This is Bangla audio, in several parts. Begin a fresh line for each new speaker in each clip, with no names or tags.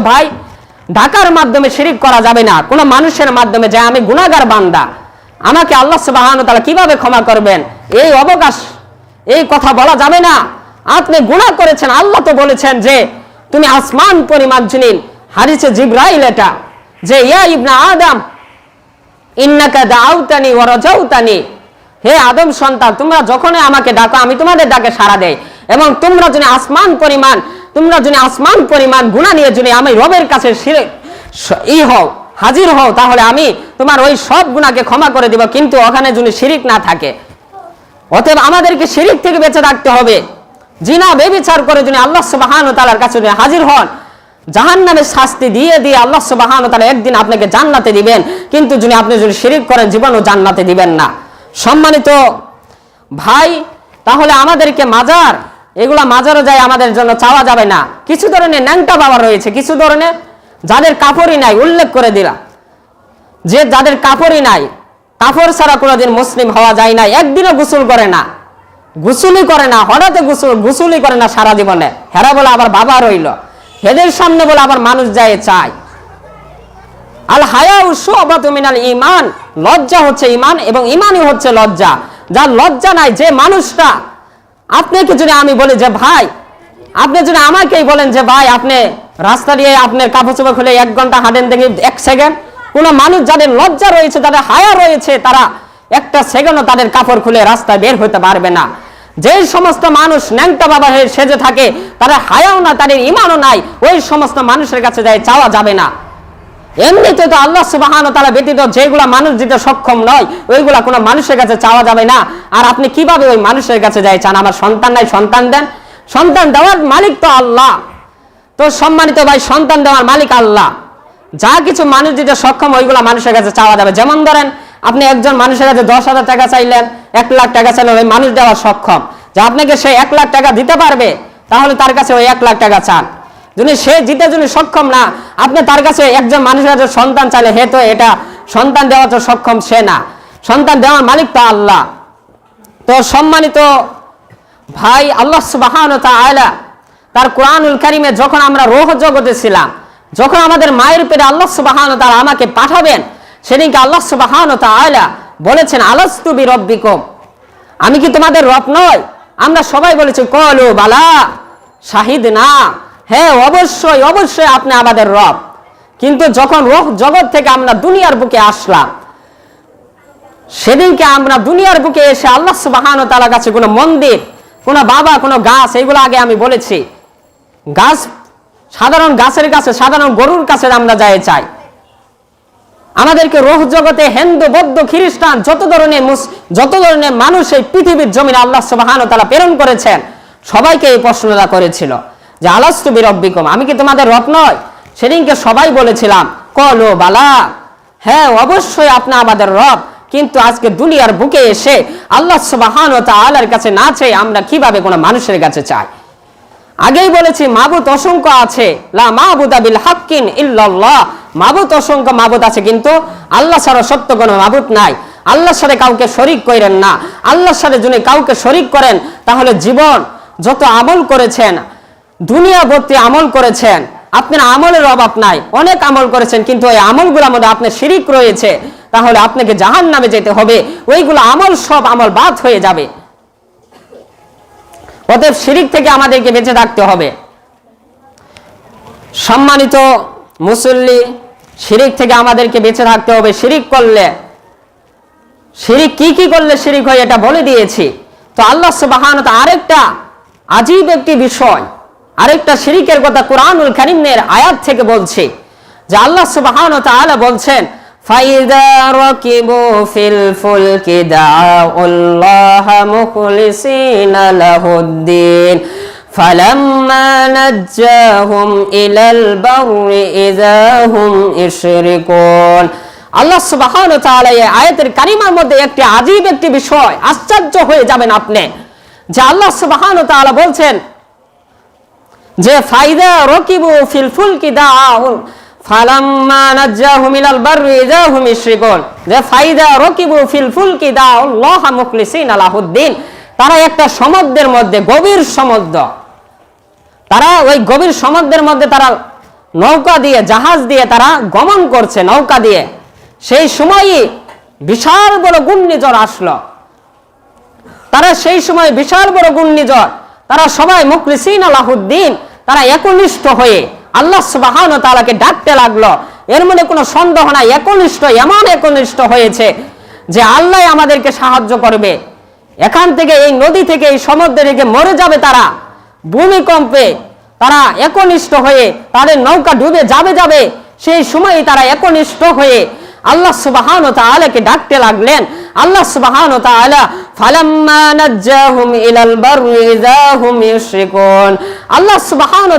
ভাই, ঢাকার মাধ্যমে শিরিক করা যাবে না। কোনো মানুষের মাধ্যমে যে আমি গুণাগার বান্দা। আমাকে আল্লাহ সুবাহান তালা কীভাবে ক্ষমা করবেন? এই অবকাশ, এই কথা বলা যাবে না। আপনি গুণা করেছেন, আল্লাহ তো বলেছেন যে, তুমি আসমান পরিমাণ চিনিন হারিছে জিব্রাইল এটা, যে, ইয়া ইবনা আদম, ইন্নাকা দাউতানি ওয়া রাজাউতানি। হে আদম সন্তান, তোমরা যখনই আমাকে ডাকো, আমি তোমাদের ডাকে সাড়া দেই। এবং তোমরা যদি আসমান পরিমাণ তোমরা যদি আসমান পরিমাণ গুণা নিয়ে যদি আমি রবের কাছে ই হও, হাজির হও, তাহলে আমি তোমার ওই সব গুণাকে ক্ষমা করে দিব, কিন্তু ওখানে যদি শিরিক না থাকে। অতএব আমাদেরকে শিরিক থেকে বেঁচে থাকতে হবে। জিনা, বেবিচার করে যদি আল্লাহ সুবাহান তালার কাছে হাজির হন জাহান নামে শাস্তি দিয়ে দিয়ে আল্লাহ সুবাহান তালা একদিন আপনাকে জান্নাতে দিবেন, কিন্তু যদি আপনি যদি শিরিক করেন, জীবনও জান্নাতে দিবেন না। সম্মানিত ভাই, তাহলে আমাদেরকে মাজার এগুলা মাজারও যায় আমাদের জন্য চাওয়া যাবে না। কিছু ধরনের ন্যাংটা বাবা রয়েছে, কিছু ধরনের যাদের কাপড়ই নাই, উল্লেখ করে দিলাম। যে যাদের কাপড়ই নাই, কাপড় ছাড়া কোনোদিন মুসলিম হওয়া যায় না একদিনও গোসল করে না। গোসলই করে না হঠাৎ গোসল, গোসলই করে না সারা জীবনে। হেরা বলে আবার বাবা রইল। হেদের সামনে বলে আবার মানুষ যায় চায়। আল হায়া মিনাল ইমান লজ্জা হচ্ছে ইমান এবং ইমানই হচ্ছে লজ্জা। যার লজ্জা নাই, যে মানুষটা আপনাকে যদি আমি বলি যে ভাই, আপনি যদি আমাকেই বলেন যে ভাই, আপনি রাস্তা দিয়ে আপনার কাপড় চোপড় খুলে এক ঘণ্টা হাঁটেন দেখি এক সেকেন্ড কোন মানুষ যাদের লজ্জা রয়েছে, যাদের হায়া রয়েছে, তারা একটা সেকেন্ডও তাদের কাপড় খুলে রাস্তায় বের হতে পারবে না। যে সমস্ত মানুষ ন্যাংটা বাবা হয়ে সেজে থাকে তারা হায়াও না, তাদের ইমানও নাই, ওই সমস্ত মানুষের কাছে যায়, চাওয়া যাবে না। এমনিতে তো আল্লাহ সুবাহান তারা ব্যতীত যেগুলা মানুষ দিতে সক্ষম নয়, ওইগুলা কোনো মানুষের কাছে চাওয়া যাবে না। আর আপনি কীভাবে ওই মানুষের কাছে যাই চান আমার সন্তান নাই, সন্তান দেন। সন্তান দেওয়ার মালিক তো আল্লাহ। তো সম্মানিত ভাই, সন্তান দেওয়ার মালিক আল্লাহ। যা কিছু মানুষ দিতে সক্ষম, ওইগুলা মানুষের কাছে চাওয়া যাবে। যেমন ধরেন, আপনি একজন মানুষের কাছে দশ হাজার টাকা চাইলেন, এক লাখ টাকা চাইলেন, ওই মানুষ দেওয়া সক্ষম। যে আপনাকে সে এক লাখ টাকা দিতে পারবে, তাহলে তার কাছে ওই এক লাখ টাকা চান। যদি সে জিতে যদি সক্ষম না, আপনি তার কাছে একজন মানুষের কাছে সন্তান চাইলে, হে তো এটা সন্তান দেওয়া তো সক্ষম সে না। সন্তান দেওয়ার মালিক তো আল্লাহ। তো সম্মানিত ভাই, আল্লাহ সুবাহান আয়লা তার কোরআনুল কারিমে যখন আমরা রোহ জগতে ছিলাম, যখন আমাদের মায়ের পেটে আল্লাহ সুবাহান তার আমাকে পাঠাবেন, সেদিনকে আল্লাহ সুবাহান আয়লা বলেছেন আলাস্তুবি রব্বিকম আমি কি তোমাদের রব নয় আমরা সবাই বলেছি, কলু বালা, শাহিদ না। হ্যাঁ অবশ্যই অবশ্যই আপনি আমাদের রব। কিন্তু যখন রোহ জগৎ থেকে আমরা দুনিয়ার বুকে আসলাম, সেদিনকে আমরা দুনিয়ার বুকে এসে আল্লাহ সুবাহান তালার কাছে কোনো মন্দির, কোনো বাবা, কোনো গাছ এইগুলো আগে আমি বলেছি। গাছ, সাধারণ গাছের কাছে, সাধারণ গরুর কাছে আমরা যাই চাই। আমাদেরকে রোহ জগতে হিন্দু, বৌদ্ধ, খ্রিস্টান, যত ধরনের যত ধরনের মানুষ এই পৃথিবীর জমিন আল্লাহ সুবাহান তালা প্রেরণ করেছেন, সবাইকে এই প্রশ্নটা করেছিল। যে আলাস্তুবি রব্বিকম আমি কি তোমাদের রব নয় সেদিনকে সবাই বলেছিলাম, কলো বালা। হ্যাঁ অবশ্যই আপনি আমাদের রব। কিন্তু আজকে দুনিয়ার বুকে এসে আল্লাহ সুবাহান ও তালার কাছে না চেয়ে আমরা কীভাবে কোনো মানুষের কাছে চাই? আগেই বলেছি মাবুত অসংখ্য আছে। লা মাবুদা বিল হাক্কিন ইল্লাল্লাহ। মাবুত অসংখ্য মাবুত আছে, কিন্তু আল্লাহ ছাড়া সত্য কোনো মাবুত নাই। আল্লাহর সাথে কাউকে শরিক করেন না। আল্লাহর সাথে যদি কাউকে শরিক করেন, তাহলে জীবন যত আমল করেছেন দুনিয়া ভর্তি আমল করেছেন। আপনার আমলের অভাব নাই। অনেক আমল করেছেন, কিন্তু ওই আমলগুলোর মধ্যে আপনার শিরিক রয়েছে। তাহলে আপনাকে জাহান নামে যেতে হবে। ওইগুলো আমল, সব আমল বাদ হয়ে যাবে। অতএব শিরিক থেকে আমাদেরকে বেঁচে থাকতে হবে। সম্মানিত মুসল্লি, শিরিক থেকে আমাদেরকে বেঁচে থাকতে হবে। শিরিক করলে, শিরিক কি কি করলে শিরিক হয় এটা বলে দিয়েছি। তো আল্লাহ সুবাহান আরেকটা আজীব একটি বিষয়। আরেকটা শিরিকের কথা কোরআনুল কারিমের আয়াত থেকে বলছে যে আল্লাহ সুবাহান তাআলা বলছেন ফাইদা রাকিবু ফিল ফুলকি দাউল্লাহ মুখলিসিনা লাহুদ্দিন فلما نجاهم إلى البر إذا هم يشركون আল্লাহ সুবহান তাআলা এই আয়াতের কারিমার মধ্যে একটি আজীব একটি বিষয় আশ্চর্য হয়ে যাবেন আপনি যে আল্লাহ সুবহান তাআলা বলছেন যে ফাইদা রকিবু ফিল ফুলকি দাউন ফালাম্মা নাজ্জাহুম ইলাল বাররি ইযাহুম ইশরিকুন। যে ফাইদা রকিবু ফিল ফুলকি দাউল্লাহ মুখলিসিন আলাহুদ্দিন। তারা একটা সমুদ্রের মধ্যে গভীর সমুদ্র। তারা ওই গভীর সমুদ্রের মধ্যে তারা নৌকা দিয়ে, জাহাজ দিয়ে তারা গমন করছে নৌকা দিয়ে। সেই সময়ই বিশাল বড় ঘূর্ণিঝড় আসলো। তারা সেই সময় বিশাল বড় ঘূর্ণিঝড়। তারা সবাই মুখলিসিন আলাহুদ্দিন। তারা একনিষ্ঠ হয়ে আল্লাহ সুবাহান তালাকে ডাকতে লাগল। এর মধ্যে কোনো সন্দেহ নাই, একনিষ্ঠ, এমন একনিষ্ঠ হয়েছে যে আল্লাহ আমাদেরকে সাহায্য করবে। এখান থেকে, এই নদী থেকে, এই সমুদ্রে থেকে মরে যাবে তারা। ভূমিকম্পে তারা একনিষ্ঠ হয়ে তাদের নৌকা ডুবে যাবে যাবে। সেই সময়ই তারা একনিষ্ঠ হয়ে আল্লাহ সুবাহান ও তাআলাকে ডাকতে লাগলেন। আল্লাহ সুবাহান তাআলা ফালাম্মা নাজ্জাহুম ইলাল আল্লাহ সুবাহান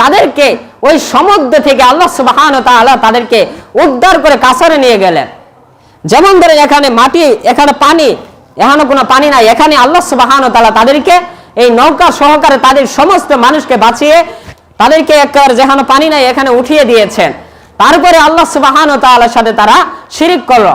তাদেরকে ওই সমুদ্র থেকে আল্লাহ সুবাহান তাআলা তাদেরকে উদ্ধার করে কাছারে নিয়ে গেলেন। যেমন ধরেন এখানে মাটি, এখানে পানি, এখানে কোনো পানি নাই। এখানে আল্লাহ সুবাহান তাআলা তাদেরকে এই নৌকা সহকারে তাদের সমস্ত মানুষকে বাঁচিয়ে তাদেরকে একবার যেখানে পানি নাই এখানে উঠিয়ে দিয়েছেন। তারপরে আল্লাহ সুবাহান তালার সাথে তারা শিরিক করল।